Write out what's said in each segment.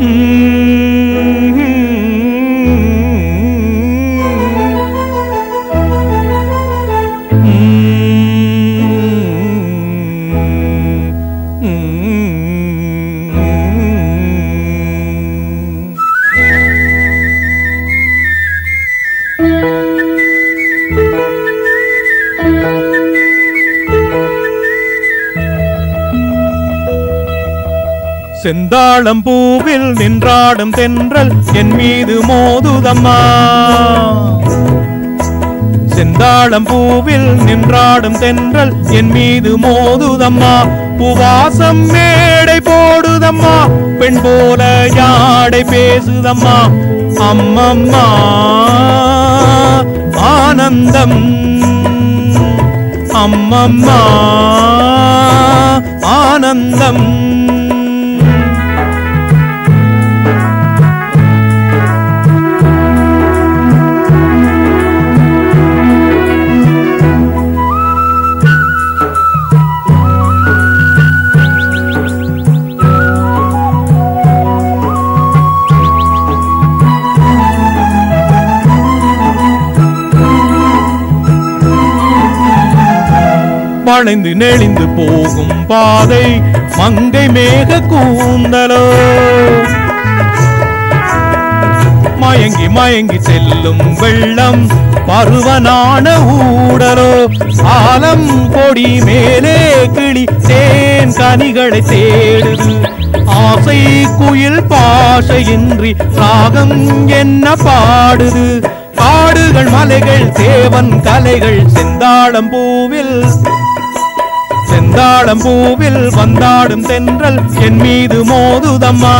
Mm. செந்தாளம் பூவில் நின்றாடும் தென்றல் என் மீது மோதுதம்மா. செந்தாளம் பூவில் நின்றாடும் தென்றல் என் மீது மோதுதம்மா. புவாசம் மேடை போடுதம்மா. பெண் போல யாடை பேசுதம்மா. அம்மம்மா ஆனந்தம். அம்மம்மா ஆனந்தம். வளைந்து நெளிந்து போகும் பாதை மங்கை மேக கூந்தலோ. மயங்கி மயங்கி செல்லும் வெள்ளம் பருவனான ஊடலோ. ஆலம் கொடி மேலே கிளி தேன் கனிகளை தேடுது. ஆசை குயில் பாஷையின்றி ராகம் என்ன பாடுது. காடுகள் மலைகள் தேவன் கலைகள் செந்தாளம் பூவில் செந்தாளம் பூவில் வந்தாடும் தென்றல் என் மீது மோதுதம்மா.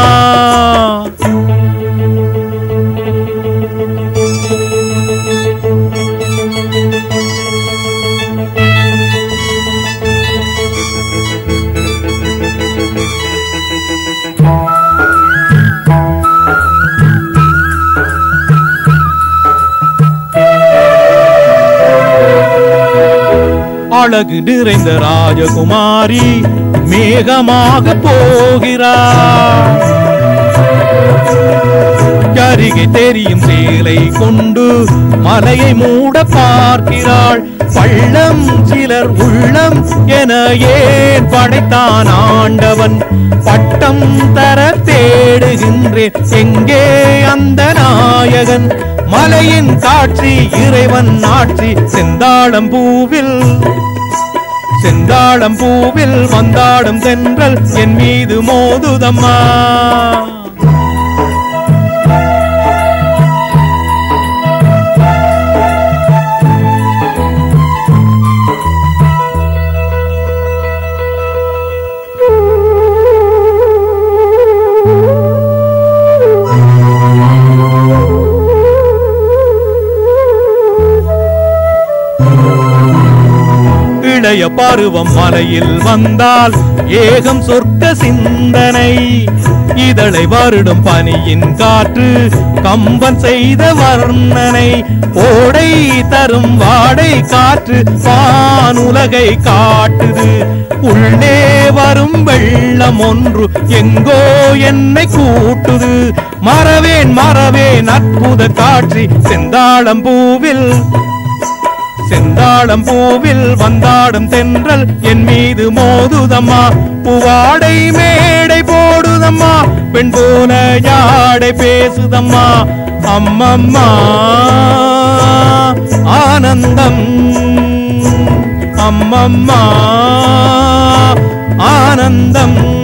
அழகு நிறைந்த ராஜகுமாரி மேகமாக போகிறார் அருகே தெரியும் சேலை கொண்டு மலையை மூட பார்க்கிறாள். பள்ளம் சிலர் உள்ளம் என ஏன் படைத்தான் ஆண்டவன்? பட்டம் தர தேடுகின்றேன். எங்கே அந்த நாயகன்? மலையின் காட்சி இறைவன் ஆட்சி செந்தாளம் பூவில் செந்தாழம் பூவில் வந்தாடும் தென்றல் என் மீது மோதுதம்மா. இளைய பருவம் மலையில் வந்தால் ஏகம் சொர்க்க சிந்தனை. இதழை வருடும் பனியின் காற்று கம்பன் செய்த வர்ணனை. ஓடை தரும் வாடை காற்று வானுலகை காட்டுது. உள்ளே வரும் வெள்ளம் ஒன்று எங்கோ என்னை கூட்டுது. மறவேன் மறவேன் அற்புத காட்சி செந்தாளம் பூவில். செந்தாளம் பூவில் வந்தாடும் தென்றல் என் மீது மோதுதம்மா. புவாடை மேடை போடுதம்மா. பெண் போல யாடை பேசுதம்மா. அம்மம்மா ஆனந்தம். அம்மம்மா ஆனந்தம்.